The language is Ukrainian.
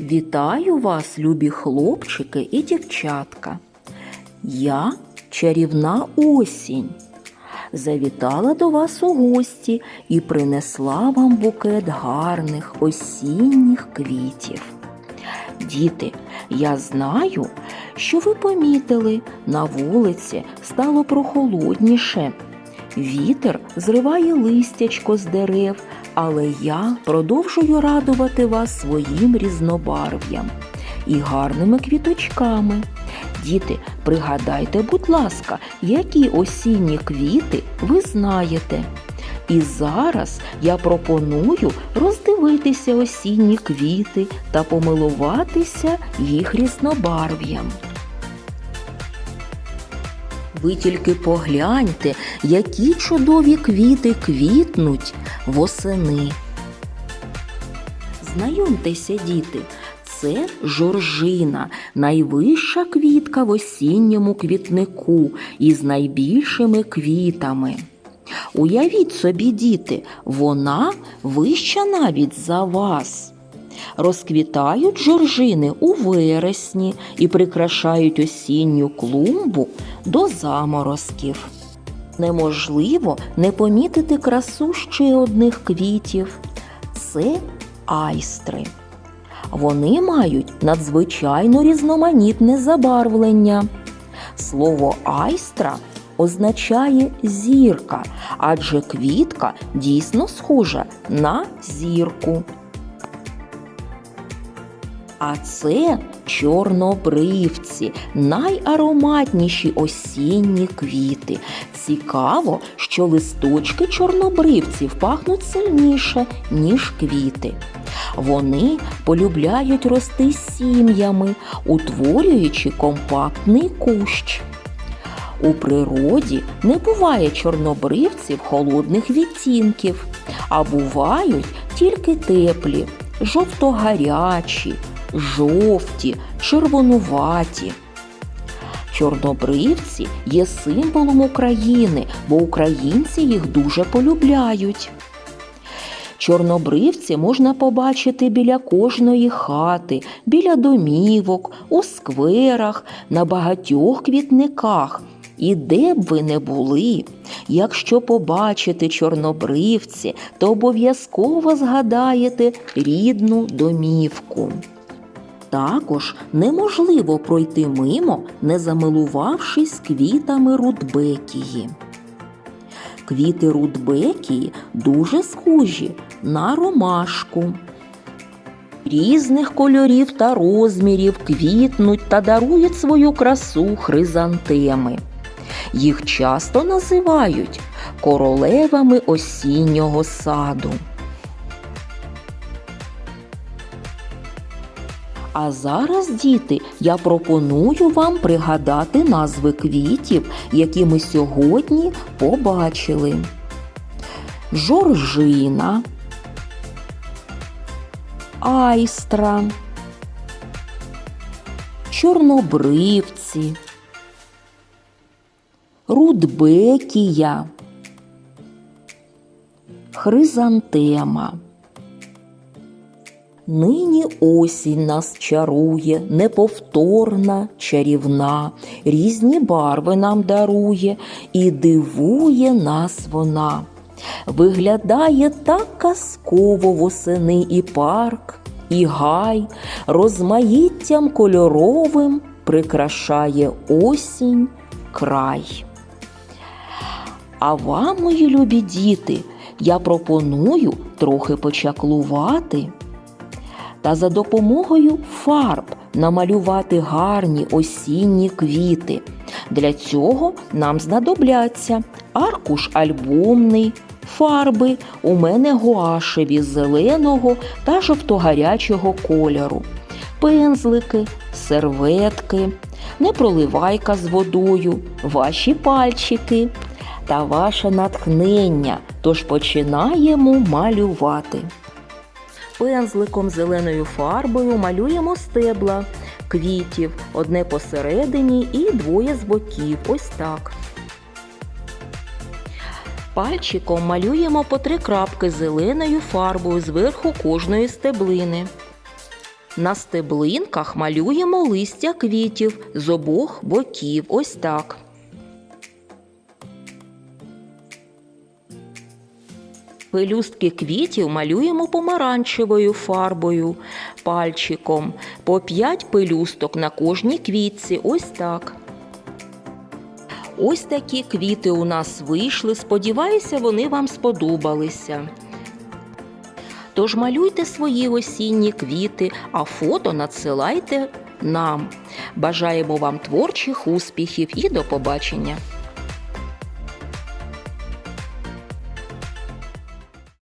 Вітаю вас, любі хлопчики і дівчатка. Я чарівна осінь. Завітала до вас у гості і принесла вам букет гарних осінніх квітів. Діти, я знаю, що ви помітили, на вулиці стало прохолодніше. Вітер зриває листячко з дерев, але я продовжую радувати вас своїм різнобарв'ям і гарними квіточками. Діти, пригадайте, будь ласка, які осінні квіти ви знаєте. І зараз я пропоную роздивитися осінні квіти та помилуватися їх різнобарв'ям. Ви тільки погляньте, які чудові квіти квітнуть восени. Знайомтеся, діти, це жоржина, найвища квітка в осінньому квітнику із найбільшими квітами. Уявіть собі, діти, вона вища навіть за вас. Розквітають жоржини у вересні і прикрашають осінню клумбу до заморозків. Неможливо не помітити красу ще одних квітів це айстри. Вони мають надзвичайно різноманітне забарвлення. Слово айстра означає зірка, адже квітка дійсно схожа на зірку. А це чорнобривці, найароматніші осінні квіти. Цікаво, що листочки чорнобривців пахнуть сильніше, ніж квіти. Вони полюбляють рости сім'ями, утворюючи компактний кущ. У природі не буває чорнобривців холодних відтінків, а бувають тільки теплі, жовто-гарячі, жовті, червонуваті. Чорнобривці є символом України, бо українці їх дуже полюбляють. Чорнобривці можна побачити біля кожної хати, біля домівок, у скверах, на багатьох квітниках. І де б ви не були, якщо побачите чорнобривці, то обов'язково згадаєте рідну домівку. Також неможливо пройти мимо, не замилувавшись квітами рудбекії. Квіти рудбекії дуже схожі на ромашку. Різних кольорів та розмірів квітнуть та дарують свою красу хризантеми. Їх часто називають королевами осіннього саду. А зараз, діти, я пропоную вам пригадати назви квітів, які ми сьогодні побачили. Жоржина, айстра, чорнобривці, рудбекія, хризантема. Нині осінь нас чарує, неповторна, чарівна, різні барви нам дарує і дивує нас вона. Виглядає так казково восени і парк, і гай, розмаїттям кольоровим прикрашає осінь край. А вам, мої любі діти, я пропоную трохи почаклувати та за допомогою фарб намалювати гарні осінні квіти. Для цього нам знадобляться аркуш альбомний, фарби у мене гуашеві зеленого та жовтогарячого кольору, пензлики, серветки, непроливайка з водою, ваші пальчики та ваше натхнення. Тож починаємо малювати. Пензликом зеленою фарбою малюємо стебла квітів, одне посередині і двоє з боків. Ось так. Пальчиком малюємо по три крапки зеленою фарбою зверху кожної стеблини. На стеблинках малюємо листя квітів з обох боків. Ось так. Пелюстки квітів малюємо помаранчевою фарбою, пальчиком. По 5 пелюсток на кожній квітці. Ось так. Ось такі квіти у нас вийшли. Сподіваюся, вони вам сподобалися. Тож малюйте свої осінні квіти, а фото надсилайте нам. Бажаємо вам творчих успіхів і до побачення!